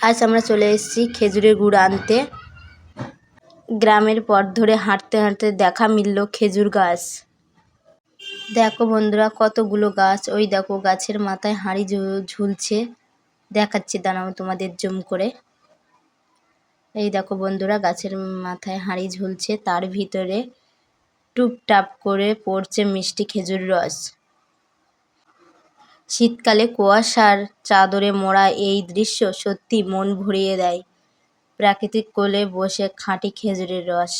আজ আমরা চলে এসেছি খেজুরের গুড় আনতে। গ্রামের পথ ধরে হাঁটতে হাঁটতে দেখা মিলল খেজুর গাছ। দেখো বন্ধুরা, কতগুলো গাছ। ওই দেখো গাছের মাথায় হাঁড়ি ঝুলছে। দেখাচ্ছি দাঁড়াও তোমাদের জুম করে। এই দেখো বন্ধুরা, গাছের মাথায় হাঁড়ি ঝুলছে। তার ভিতরে টুপটাপ করে পড়ছে মিষ্টি খেজুর রস। শীতকালে কুয়াশার চাদরে মোড়া এই দৃশ্য সত্যি মন ভরিয়ে দেয়। প্রাকৃতিক কোলে বসে খাঁটি খেজুরের রস।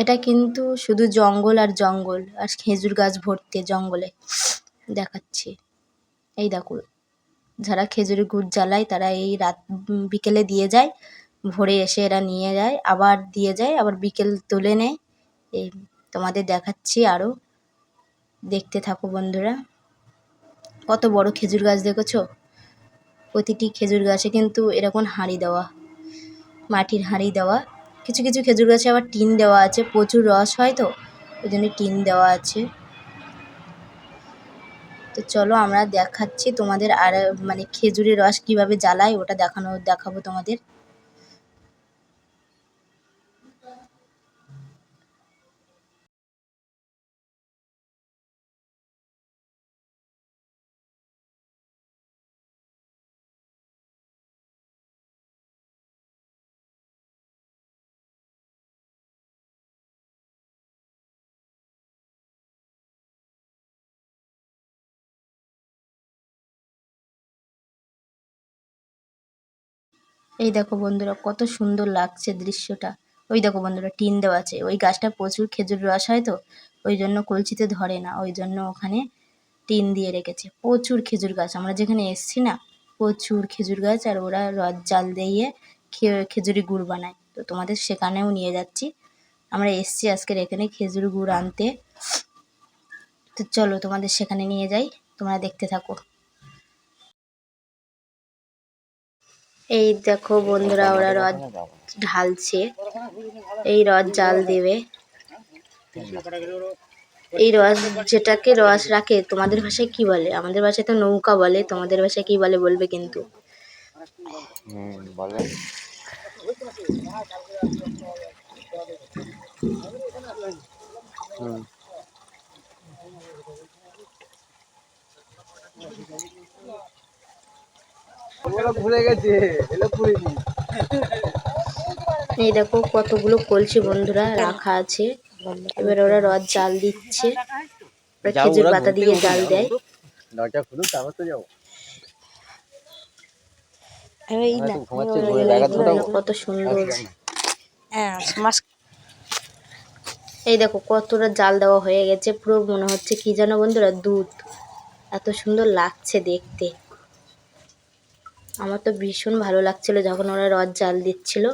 এটা কিন্তু শুধু জঙ্গল আর জঙ্গল, আর খেজুর গাছ ভর্তি জঙ্গলে। দেখাচ্ছি। এই দেখো যারা খেজুরের গুড় জ্বালায় তারা এই রাত বিকেলে দিয়ে যায়, ভোরে এসে এরা নিয়ে যায়, আবার দিয়ে যায়, আবার বিকেল তুলে নেয়। এই তোমাদের দেখাচ্ছি আরও দেখতে থাকো বন্ধুরা। কত বড় খেজুর গাছ দেখেছ? প্রতিটি খেজুর গাছে কিন্তু এরকম হাঁড়ি দেওয়া, মাটির হাঁড়ি দেওয়া। কিছু কিছু খেজুর গাছে আবার টিন দেওয়া আছে, প্রচুর রস হয় তো, ওই জন্য টিন দেওয়া আছে। তো চলো আমরা দেখাচ্ছি তোমাদের আর মানে খেজুরের রস কীভাবে জ্বালায়, ওটা দেখানো, দেখাবো তোমাদের। এই দেখো বন্ধুরা, কত সুন্দর লাগছে দৃশ্যটা। ওই দেখো বন্ধুরা, টিন দেওয়া আছে। ওই গাছটা প্রচুর খেজুর রস হয় তো, ওই জন্য কলচিতে ধরে না, ওই জন্য ওখানে টিন দিয়ে রেখেছে। প্রচুর খেজুর গাছ, আমরা যেখানে এসছি না, প্রচুর খেজুর গাছ আর ওরা রস জাল দিয়ে খেজুরি গুড় বানায়। তো তোমাদের সেখানেও নিয়ে যাচ্ছি। আমরা এসছি আজকের এখানে খেজুর গুড় আনতে। তো চলো তোমাদের সেখানে নিয়ে যাই, তোমরা দেখতে থাকো। এই দেখো বন্ধুরা ওরা রথ ঢালছে। এই রথ জাল দেবে। এই রস যেটাকে রস রাখে তোমাদের ভাষায় কি বলে? আমাদের ভাষায় তো নৌকা বলে তোমাদের ভাষায় কি বলে বলবে কিন্তু? বলে। হুম ভুলে গেছে এলো পুরিনি এই দেখো কতগুলো কলসি বন্ধুরা রাখা আছে। এবার ওরা রথ জাল দিচ্ছে। খেজুর পাতা দিয়ে জাল দেয়। দরজা খুলুক তারপর তো যাব। কত সুন্দর। আসবে এই দেখো কতটা জাল দেওয়া হয়ে গেছে পুরো মনে হচ্ছে কি যেন বন্ধুরা দুধ। এত সুন্দর লাগছে দেখতে। আমার তো ভীষণ ভালো লাগছিল যখন ওরা রথ জাল দিচ্ছিল।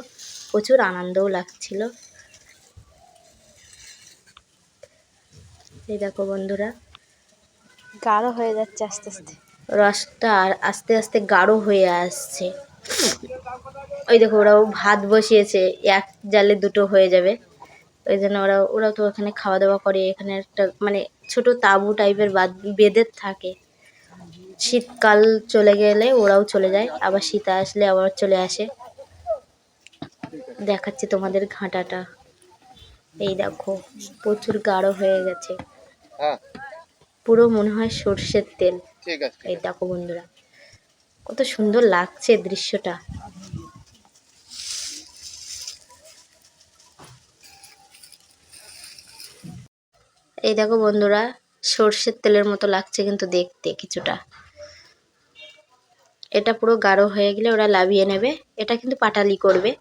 প্রচুর আনন্দও লাগছিল। এই দেখো বন্ধুরা গাঢ় হয়ে যাচ্ছে আস্তে আস্তে। রসটা আর আস্তে আস্তে গাঢ় হয়ে আসছে। ওই দেখো ওরাও ভাত বসিয়েছে এক জালে দুটো হয়ে যাবে। ওই জন্য ওরা ওরা তো ওখানে খাওয়া দাওয়া করে এখানে একটা মানে ছোট তাঁবু টাইপের বাদ বেঁধে থাকে। শীতকাল চলে গেলে ওরাও চলে যায় আবার শীত আসলে আবার চলে আসে। দেখাচ্ছি তোমাদের ঘাঁটাটা। এই দেখো প্রচুর গাঢ় হয়ে গেছে। হ্যাঁ। পুরো মনে হয় সর্ষের তেল। এই দেখো বন্ধুরা কত সুন্দর লাগছে দৃশ্যটা। এই দেখো বন্ধুরা সর্ষের তেলের মতো লাগছে কিন্তু দেখতে কিছুটা। এটা পুরো গাঢ় হয়ে গেলে ওরা লাভিয়ে নেবে। এটা কিন্তু পাটালি করবে।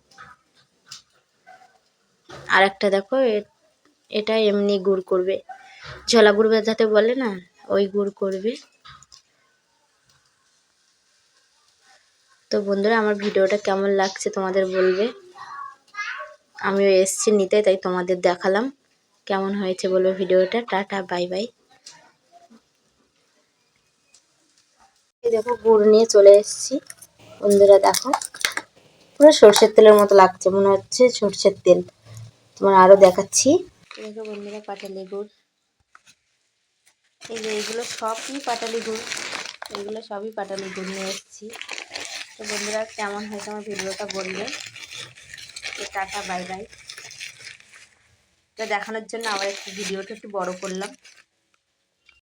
আর একটা দেখো এটা এমনি গুড় করবে। ঝোলা গুড় যাতে বলে না, ওই গুড় করবে। তো বন্ধুরা, আমার ভিডিওটা কেমন লাগছে তোমাদের বলবে? আমিও এসছি নিতে, তাই তোমাদের দেখালাম। কেমন হয়েছে বলবে ভিডিওটা। Tata, bye bye. দেখো, গুড় নিয়ে চলে এসেছি। বন্ধুরা দেখো, পুরো সর্ষের তেলের মতো লাগছে, মনে হচ্ছে সর্ষের তেল। তোমার আরও দেখাচ্ছি। দেখো বন্ধুরা, পাটালি গুড়। এই যে এইগুলো সবই পাটালি গুড়। এগুলো সবই পাটালি গুড় নিয়ে এসেছি। তো বন্ধুরা, কেমন হয়েছে আমার ভিডিওটা বলবে? তো টাটা, বাই বাই। তো দেখানোর জন্য আবার একটু ভিডিওটা একটু বড় করলাম।